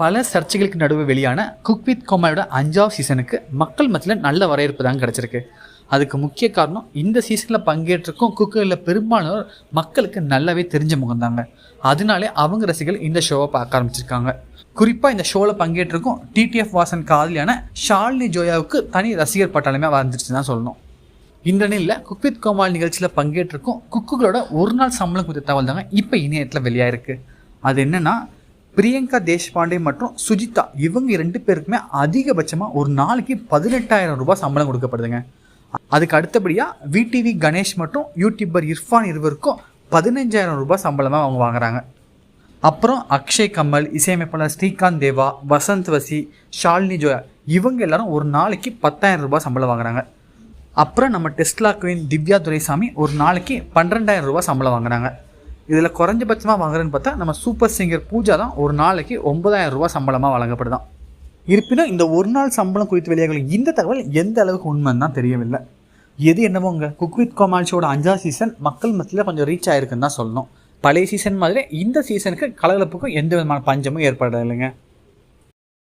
பல சர்ச்சைகளுக்கு நடுவே வெளியான குக் வித் கோமாவோட அஞ்சாவது சீசனுக்கு மக்கள் மத்தியில் நல்ல வரவேற்பு தான் கிடச்சிருக்கு. அதுக்கு முக்கிய காரணம் இந்த சீசனில் பங்கேற்றிருக்கும் குக்கரில் பெரும்பாலானோர் மக்களுக்கு நல்லாவே தெரிஞ்ச முகந்தாங்க அதனாலே அவங்க ரசிகர்கள் இந்த ஷோவை பார்க்க ஆரம்பிச்சிருக்காங்க. குறிப்பாக இந்த ஷோவில் பங்கேற்றிருக்கும் டிடிஎஃப் வாசன் காதலியான ஷாலினி ஜோயாவுக்கு தனி ரசிகர் பட்டாளமே வந்துருச்சு தான் சொல்லணும். இந்த நிலையில் குக் வித் கோமால் நிகழ்ச்சியில் பங்கேற்றிருக்கும் குக்குகளோட ஒரு நாள் சம்பளம் குறித்த தகவல் தாங்க இப்போ இணையத்தில் வெளியாயிருக்கு. அது என்னென்னா பிரியங்கா தேஷ்பாண்டே மற்றும் சுஜிதா இவங்க ரெண்டு பேருக்குமே அதிகபட்சமாக ஒரு நாளைக்கு பதினெட்டாயிரம் ரூபாய் சம்பளம் கொடுக்கப்படுதுங்க. அதுக்கு அடுத்தபடியாக விடிவி கணேஷ் மற்றும் யூடியூபர் இர்ஃபான் இருவருக்கும் பதினஞ்சாயிரம் ரூபாய் சம்பளமாக அவங்க வாங்குறாங்க. அப்புறம் அக்ஷய் கமல் இசையமைப்பாளர் ஸ்ரீகாந்த் தேவா வசந்த் வசி ஷாலினி ஜோயா இவங்க எல்லாரும் ஒரு நாளைக்கு பத்தாயிரம் ரூபாய் சம்பளம் வாங்குறாங்க. அப்புறம் நம்ம டெஸ்ட்லா குயின் திவ்யா துரைசாமி ஒரு நாளைக்கு பன்னிரெண்டாயிரம் ரூபாய் சம்பளம் வாங்குறாங்க. இதில் குறைஞ்சபட்சமாக வாங்குறேன்னு பார்த்தா நம்ம சூப்பர் சிங்கர் பூஜா தான் ஒரு நாளைக்கு ஒன்பதாயிரம் ரூபாய் சம்பளமாக வழங்கப்படுதான். இருப்பினும் இந்த ஒரு நாள் சம்பளம் குறித்து வெளியாகல இந்த தகவல் எந்த அளவுக்கு உண்மைன்னு தான் தெரியவில்லை. எது என்னவோங்க குக் வித் கோமால் அஞ்சாவது சீசன் மக்கள் மத்தியில் கொஞ்சம் ரீச் ஆயிருக்குன்னு தான் சொல்லணும். பழைய சீசன் மாதிரி இந்த சீசனுக்கு கலகலப்புக்கும் எந்த விதமான பஞ்சமும் ஏற்படலைங்க.